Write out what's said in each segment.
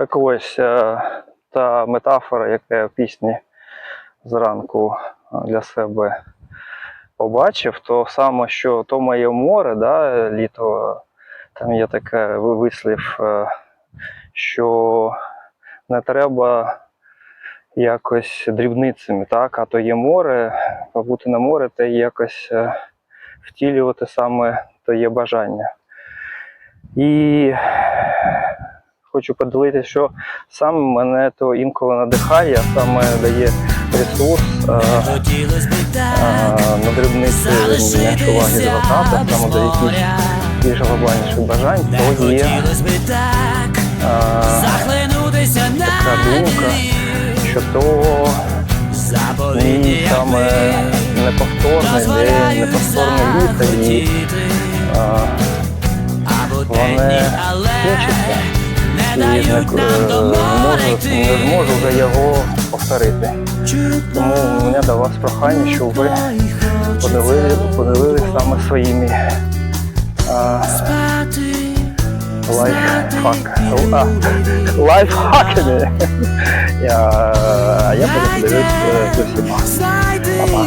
Так ось е, та метафора, яку я в пісні зранку е, для себе побачив, то саме, що то моє море, да, літо, там є таке вислів, е, що не треба якось дрібницями, так, а то є море, побути на море, та якось втілювати саме то є бажання. І хочу поділитися, що саме мене то інколи надихає, саме дає ресурс е, Хотілось би е, так на дрібниці менше уваги звертати, саме до якихось більш глобальніших бажань, то є. така думка, що то мій саме неповторний день, неповторне літо, і захотіти. е, дають нам до е, моря йти не зможу вже його повторити. Тому у мене до вас прохання, щоб ви подивили, подивились саме своїми а, лайфхаками. Я, я буду подивитися з усіма. Папа,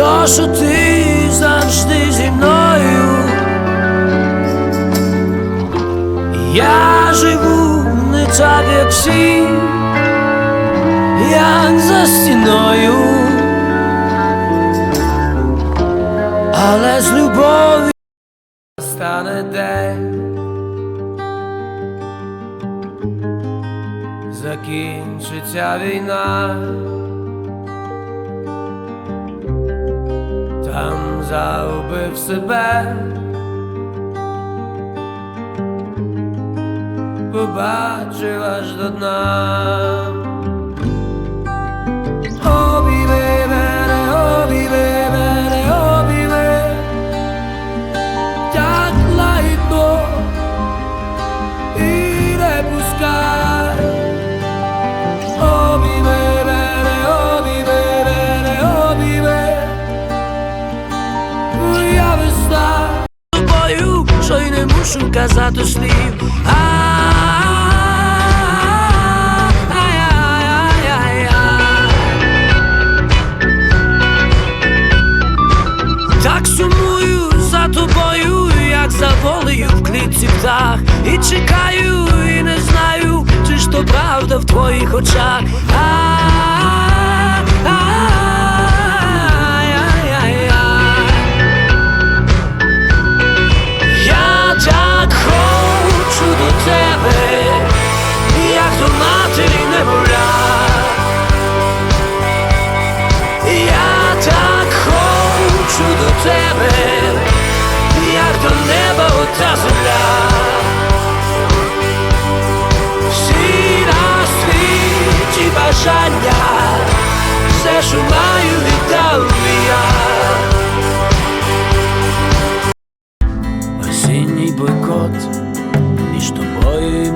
Те, що ти завжди зі мною. Я живу не так, як всі, як за стіною, але з любов'ю стане день. Закінчиться війна, загубив себе. побачив аж до дна. Що й не мушу казати слів. Так сумую за тобою, як за волею в клітці птах. І чекаю, і не знаю, чи ж то правда в твоїх очах. Ай-яй-яй-яй. Тебе, як до матері немовля. Я так хочу до тебе, як до неба ота земля. Всі на світі бажання, все, що маю, віддав я. Осінній бойкот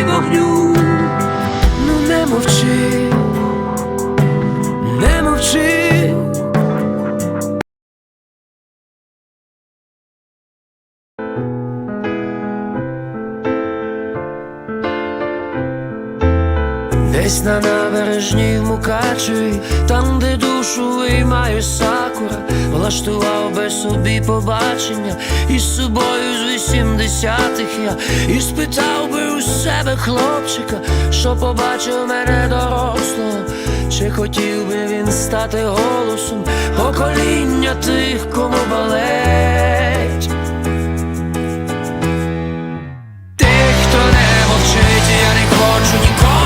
і вогню, ну не мовчи, не мовчи. Десь на набережні в Мукачеві, там, де душу і виймає сакура влаштував би собі побачення із собою з вісімдесятих я. І спитав би у себе хлопчика, що побачив мене дорослого, чи хотів би він стати голосом покоління тих, кому болить. Тих, хто не мовчить, я не хочу ніколи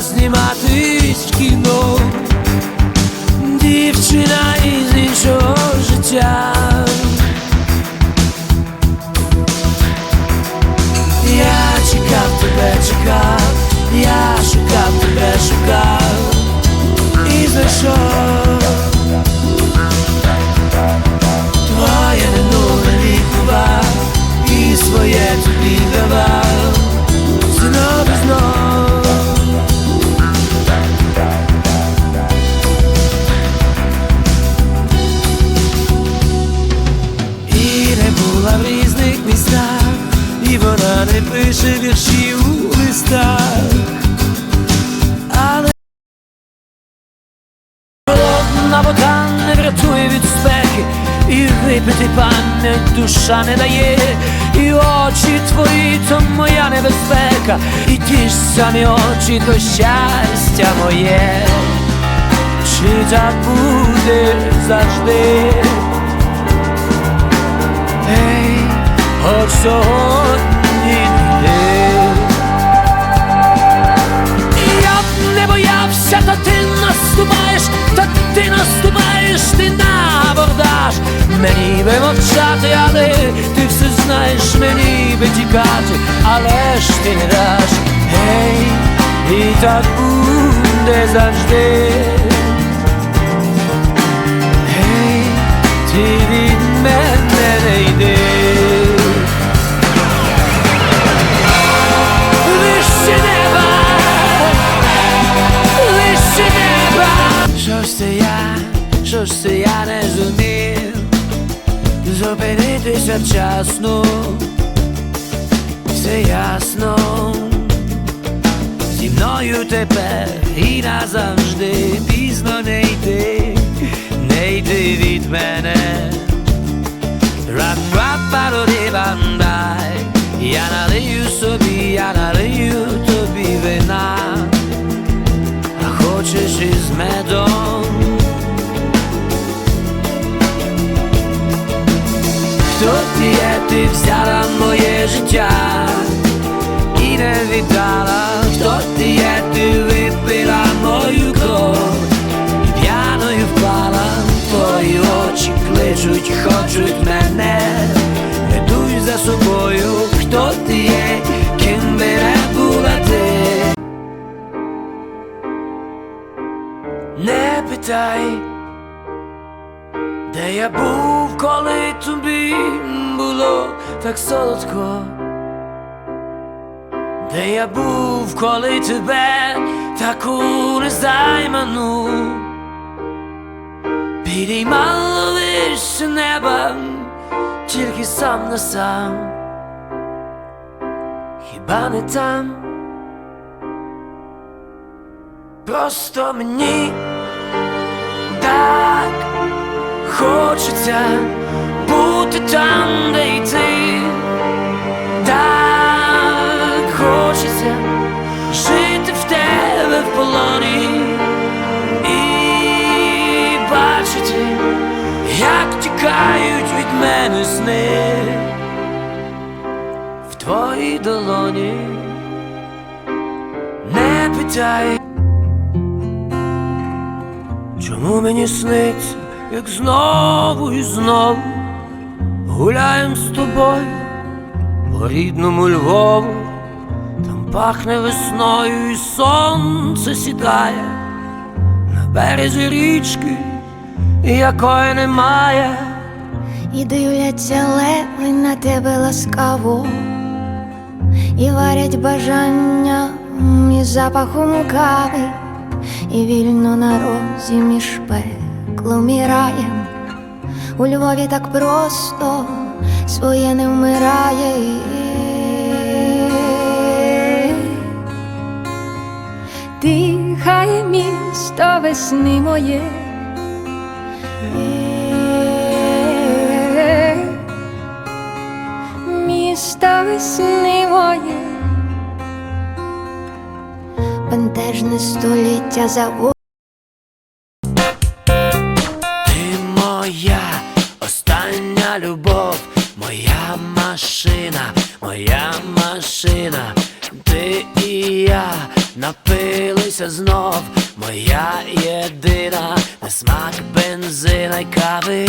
зніматись в кіно. Дівчина Душа не дає, і очі твої то моя небезпека, і ті ж самі очі то щастя моє, чи так буде завжди? Ей, от сьогодні. Я б не боявся, та ти наступаєш, та ти наступаєш, ти на абордаж. Мені би мовчати, але ти все знаєш, мені би але ж ти не даш. Гей, і так буде завжди. Гей, ти Зупинитися вчасно Все ясно. Зі мною тепер і назавжди. Пізно не йти, не йти від мене. Рап-рап-пароди-бандай Я налию собі, я налию тобі вина. А хочеш із медом ти моє життя І не віддала Хто ти є, ти випила мою кров І п'яною впала Твої очі кличуть, хочуть мене Ведуй за собою, хто ти є, ким би не була ти Не питай, де я був, коли тобі було так солодко, де я був, коли тебе таку незайману підіймало вище неба, тільки сам на сам, хіба не там? Просто мені так хочеться там, де й ти. Так хочеться жити в тебе в полоні і бачити, як тікають від мене сни в твоїй долоні. Не питай. Чому мені сниться, як знову і знову Гуляєм з тобою по рідному Львову, там пахне весною і сонце сідає на березі річки, якої немає. І дивляться леви на тебе ласкаво, і варять бажання і запахом кави, і вільно на розі між пеклом і раєм. У Львові так просто своє не вмирає. Дихає місто весни моє. Місто весни моє, бентежне століття завод. Напилися знов, моя єдина, на смак бензина й кави.